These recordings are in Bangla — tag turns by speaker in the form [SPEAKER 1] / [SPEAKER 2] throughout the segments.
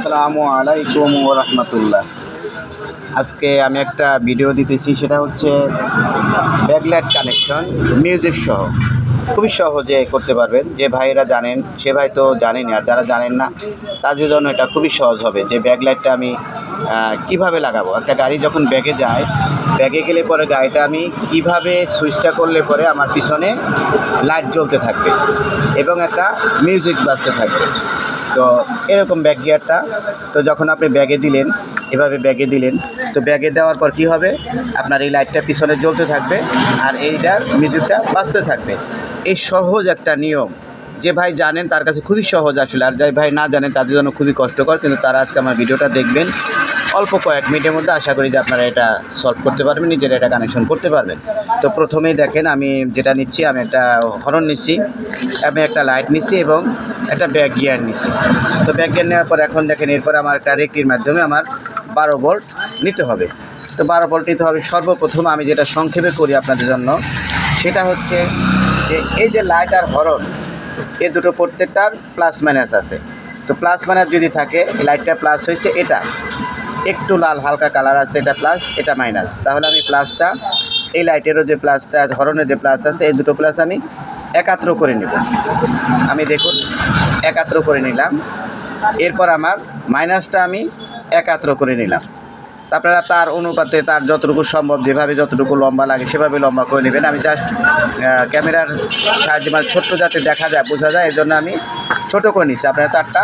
[SPEAKER 1] আসসালামু আলাইকুম রহমতুল্লাহ। আজকে আমি একটা ভিডিও দিতেছি, সেটা হচ্ছে ব্যাকলাইট কানেকশন, মিউজিক সহ। খুবই সহজে করতে পারবেন। যে ভাইয়েরা জানেন, সে ভাই তো জানেনই আর যারা জানেন না, তাদের জন্য এটা খুবই সহজ হবে যে ব্যাকলাইটটা আমি কীভাবে লাগাবো। একটা গাড়ি যখন ব্যাগে যায়, ব্যাগে গেলে পরে গাড়িটা আমি কীভাবে সুইচটা করলে পরে আমার পিছনে লাইট জ্বলতে থাকবে এবং একটা মিউজিক বাজতে থাকবে। তো এরকম ব্যাগ গিয়ারটা তো যখন আপনি ব্যাগে দিলেন, এভাবে ব্যাগে দিলেন, তো ব্যাগে দেওয়ার পর কি হবে? আপনার এই লাইটটা পিছনে জ্বলতে থাকবে আর এইটার মিউজিকটা বাঁচতে থাকবে। এই সহজ একটা নিয়ম। যে ভাই জানেন তার কাছে খুবই সহজ আসলে। আর যাই ভাই না জানেন, তাদের জন্য খুবই কষ্টকর। কিন্তু তারা আজকে আমার ভিডিওটা দেখবেন। অল্প কয়েক মিনিটের মধ্যে আশা করি যে আপনারা এটা সলভ করতে পারবেন, নিজেরা এটা কানেকশন করতে পারবেন। তো প্রথমেই দেখেন, আমি যেটা নিচ্ছি, আমি একটা হরন নিচ্ছি, আমি একটা লাইট নিচ্ছি এবং একটা ব্যাক গিয়ার নিচ্ছি। তো ব্যাক গিয়ার নেওয়ার পর এখন দেখেন, এরপর আমার একটা মাধ্যমে আমার বারো ভোল্ট নিতে হবে। তো বারো ভোল্ট নিতে হবে, সর্বপ্রথম আমি যেটা সংক্ষেপে করি আপনাদের জন্য, সেটা হচ্ছে যে এই যে লাইট আর হরন এই দুটো প্রত্যেকটার প্লাস মাইনাস আছে। তো প্লাস মাইনাস যদি থাকে লাইটটা প্লাস হয়েছে এটা। একটু লাল হালকা কালার আছে, এটা প্লাস এটা মাইনাস তাহলে আমি প্লাসটা এই লাইটেরও যে প্লাসটা হরনের যে প্লাস আছে, এই দুটো প্লাস আমি একাত্র করে নেব। আমি দেখুন, একাত্র করে নিলাম। এরপর আমার মাইনাসটা আমি একাত্র করে নিলাম। তা আপনারা তার অনুপাতে, তার যতটুকু সম্ভব, যেভাবে যতটুকু লম্বা লাগে, সেভাবে লম্বা করে নেবেন। আমি জাস্ট ক্যামেরার সাহায্যে মানে ছোট্ট যাতে দেখা যায়, বোঝা যায় এই জন্য আমি ছোট করে নিচ্ছে আপনারা তারটা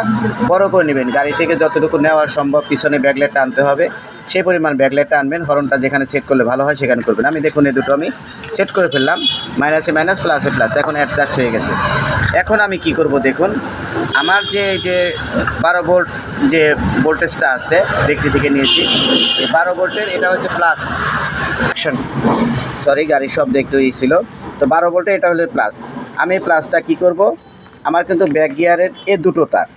[SPEAKER 1] বড় করে নেবেন। গাড়ি থেকে যতটুকু নেওয়া সম্ভব পিছনে ব্যাগলেটটা আনতে হবে। সেই পরিমাণ ব্যাগলেটটা আনবেন। হরনটা যেখানে সেট করলে ভালো হয় সেখানে করবেন। আমি দেখুন, এই দুটো আমি সেট করে ফেললাম। মাইনাসে মাইনাস প্লাসে প্লাস এখন অ্যাডজাস্ট হয়ে গেছে। এখন আমি কি করব দেখুন? আমার যে যে বারো ভোল্ট যে ভোল্টেজটা আছে ব্যক্তি থেকে নিয়েছি। এই বারো ভোল্টের এটা হচ্ছে প্লাস অ্যাকশন সরি গাড়ির শব্দ একটু ছিল। তো বারো ভোল্টে এটা হলো প্লাস আমি প্লাসটা কি করব? আমার কিন্তু ব্যাক গিয়ারের এ দুটো তার।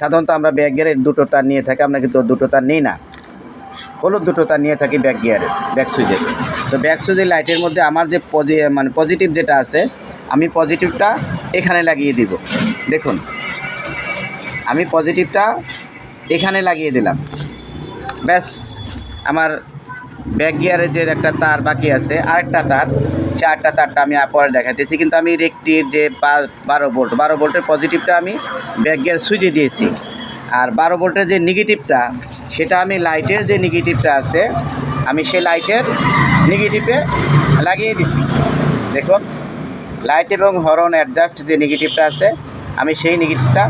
[SPEAKER 1] সাধারণত আমরা ব্যাক গিয়ারের দুটো তার নিয়ে থাকি, আমরা কিন্তু দুটো তার নিই না। হলুদ দুটো তার নিয়ে থাকি ব্যাক গিয়ারের ব্যাক সুইচের তো ব্যাক সুইচের লাইটের মধ্যে আমার যে পজি মানে পজিটিভ যেটা আছে, আমি পজিটিভটা এখানে লাগিয়ে দিব। দেখুন, আমি পজিটিভটা এখানে লাগিয়ে দিলাম। ব্যাস, আমার ব্যাক গিয়ারের যে একটা তার বাকি আছে, আরেকটা তার, সে তারটা আমি পরে দেখাতেছি কিন্তু আমি রেকটির যে বারো ভোল্ট বারো ভোল্টের পজিটিভটা আমি ব্যাক গিয়ার সুইচে দিয়েছি। আর বারো ভোল্টের যে নেগেটিভটা সেটা আমি লাইটের যে নেগেটিভটা আছে, আমি সেই লাইটের নেগেটিভে লাগিয়ে দিছি। দেখুন লাইট এবং হরন অ্যাডজাস্ট যে নেগেটিভটা আছে, আমি সেই নেগেটিভটা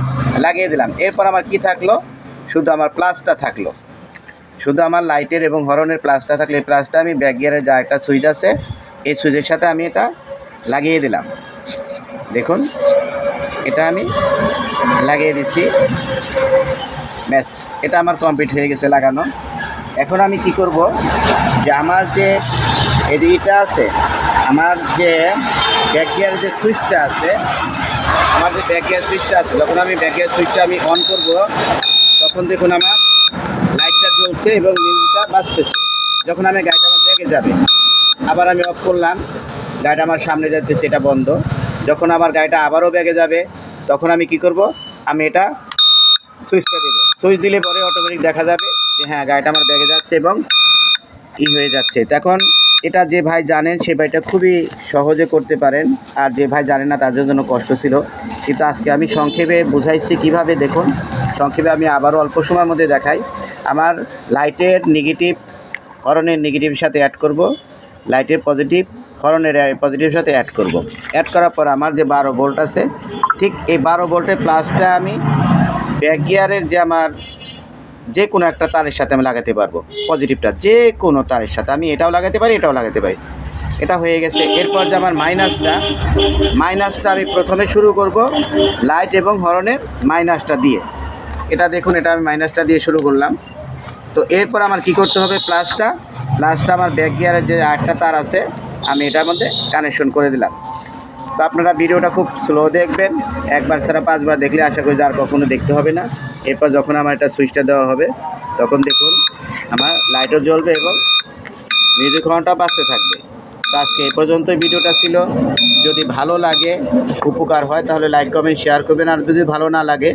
[SPEAKER 1] লাগিয়ে দিলাম। এরপর আমার কি থাকল? শুধু আমার প্লাসটা থাকল। শুধু আমার লাইটের এবং হরনের প্লাসটা থাকলে এই প্লাসটা আমি ব্যাক গিয়ারের যা একটা সুইচ আছে, এই সুইচের সাথে আমি এটা লাগিয়ে দিলাম। দেখুন, এটা আমি লাগিয়ে দিচ্ছি ব্যাস, এটা আমার কমপ্লিট হয়ে গেছে লাগানো। এখন আমি কি করব যে আমার যে এদিকটা আছে, আমার যে ব্যাক গিয়ার যে সুইচটা আছে, আমার যে ব্যাক গিয়ার সুইচটা আছে, যখন আমি ব্যাক গিয়ার সুইচটা আমি অন করব, তখন দেখুন আমার জ্বলছে এবং মিউজিকটা বাঁচতেছে। যখন আমি গাড়িটা আমার ব্যাগে যাবে, আবার আমি অফ করলাম, গাড়িটা আমার সামনে যাচ্ছে এটা বন্ধ। যখন আমার গাড়িটা আবারও ব্যাগে যাবে, তখন আমি কি করব? আমি এটা সুইচটা দেবো। সুইচ দিলে পরে অটোমেটিক দেখা যাবে যে হ্যাঁ গাড়িটা আমার ব্যাগে যাচ্ছে এবং ই হয়ে যাচ্ছে। তখন এটা যে ভাই জানেন, সে ভাইটা খুবই সহজে করতে পারেন। আর যে ভাই জানেন না তাদের জন্য কষ্ট ছিল। কিন্তু আজকে আমি সংক্ষেপে বুঝাইছি কীভাবে দেখুন। সংক্ষেপে আমি আবারও অল্প সময়ের মধ্যে দেখাই। আমার লাইটের নেগেটিভ হরনের নেগেটিভের সাথে অ্যাড করব। লাইটের পজিটিভ হরনের পজিটিভের সাথে অ্যাড করব। অ্যাড করার পর আমার যে বারো ভোল্ট আছে, ঠিক এই বারো ভোল্টের প্লাসটা আমি ব্যাক গিয়ারের যে আমার যে কোনো একটা তারের সাথে আমি লাগাতে পারব পজিটিভটা যে কোনো তারের সাথে। আমি এটাও লাগাতে পারি, এটাও লাগাতে পারি। এটা হয়ে গেছে। এরপর যে আমার মাইনাসটা মাইনাসটা আমি প্রথমে শুরু করব লাইট এবং হরনের মাইনাসটা দিয়ে। এটা দেখুন, এটা আমি মাইনাসটা দিয়ে শুরু করলাম। তো এরপর আমার কি করতে হবে? প্লাসটা প্লাসটা আমার ব্যাক গিয়ারের যে আটটা তার আছে, আমি এটার মধ্যে কানেকশন করে দিলাম। তো আপনারা ভিডিওটা খুব স্লো দেখবেন। একবার ছাড়া পাঁচবার দেখলে আশা করি আর কখনো দেখতে হবে না। এরপর যখন আমার এটা সুইচটা দেওয়া হবে, তখন দেখুন আমার লাইটও জ্বলবে এবং মিউজিক হর্নটা বাঁচতে থাকবে। তো আজকে এই পর্যন্তই ভিডিওটা ছিল। যদি ভালো লাগে, উপকার হয়, তাহলে লাইক কমেন্ট শেয়ার করবেন। আর যদি ভালো না লাগে,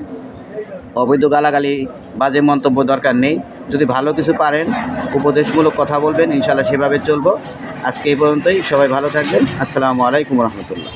[SPEAKER 1] অবৈধ গালাগালি, বাজে মন্তব্য দরকার নেই। যদি ভালো কিছু পারেন, উপদেশমূলক কথা বলবেন ইনশাল্লাহ সেভাবে চলবো। আজকে এই পর্যন্তই। সবাই ভালো থাকবেন। আসসালামু আলাইকুম রহমতুল্লাহ।